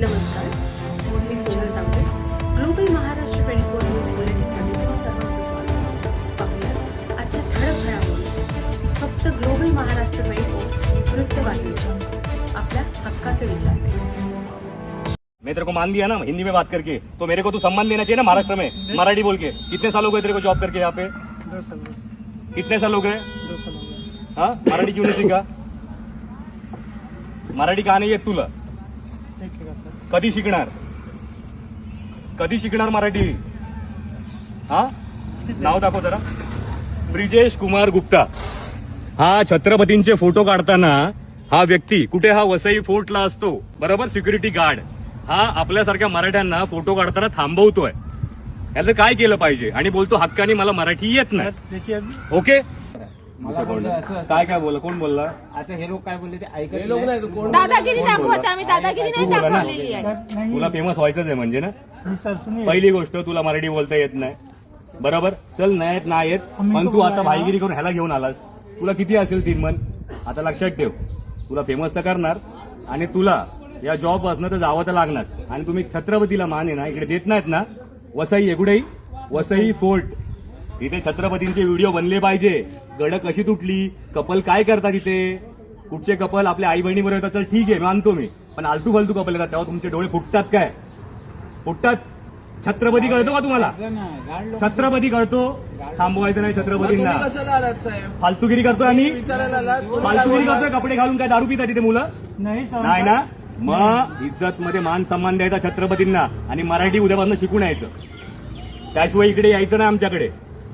नमस्कार मी Sonal Tambe. Global Maharashtra twenty four news बुलेटिनमध्ये तुम्हा सर्वांचं स्वागत पाहूया आजच्या ठळक घडामोडी फक्त ग्लोबल महाराष्ट्र ट्वेंटी फोर वृत्तवाहिनीच्या आपल्या हक्काचे विचार मैं तेरे को मान दिया ना हिंदी में बात करके। तो मेरे को तू सम्मान देना चाहिए ना महाराष्ट्र में मराठी बोल के। कितने साल हो गए तेरे को जॉब करके यहाँ पे? दो साल कितने साल हो गए? दो साल हाँ मराठी क्यों नहीं सीखा मराठी कहा नहीं है तुला कधी शिकणार? कधी शिकणार मराठी? हा? नाव दाखव जरा. ब्रिजेश कुमार गुप्ता. हा छत्रपतींचे फोटो काढताना हा व्यक्ती कुठे हा वसई फोर्टला असतो बरोबर? Security guard. हा आपल्यासारख्या मराठ्यांना फोटो काढताना थांबवतोय. याचं काय केलं पाहिजे? आणि बोलतो हक्कानी मला मराठी येत नाही. ओके? मला बोललो असं असं. काय काय बोला कोण बोलला? आता हे लोक काय बोलले ते ऐकत नाही. दादागिरी दाखवत आम्ही दादागिरी नाही तू बोला ना. दाखवलेली आहे. सर नहीं. तुला फेमस व्हायचंच आहे म्हणजे ना? सर पहिली गोष्ट तुला मराठी बोलता येत नाही. बरोबर? चल नाही येत नाही येत पण तू आता भाईगिरी करून ह्याला घेऊन आलास. तुला किती असेल तीन मन? आता लक्षात ठेव. तुला फेमस तर करणार. आणि तुला या जॉब असणं तर जावं तर लागणार. आणि तुम्ही छत्रपतीला मान आहे ना इकडे देत नाहीत ना? वसई एकुडाई वसई फोर्ट. इथे छत्रपतींचे व्हिडिओ बनले पाहिजे. गड कशी तुटली? कपल काय करतात इथे? कुठचे कपल? आपल्या आई बहिणी बरोबर येतात तर ठीक आहे मानतो मी. पण आलतू फालतू कपल येतात तेव्हा तुमचे डोळे फुटतात काय? फुटतात? छत्रपती कळतो का तुम्हाला? ना, छत्रपती कळतो? थांबवायचं नाही छत्रपतींना. कशाला आलात साहेब? फालतुगिरी करतोय आम्ही? फालतुगिरी? करतोय? कपडे घालून काय दारू पितात तिथे मुलं? नहीं सर नाही ना? मग इज्जत मध्ये मान सन्मान द्यायचा छत्रपतींना आणि मराठी उद्यापासून शिकून यायचं. त्याशिवाय इकडे यायचं नाही आमच्याकडे.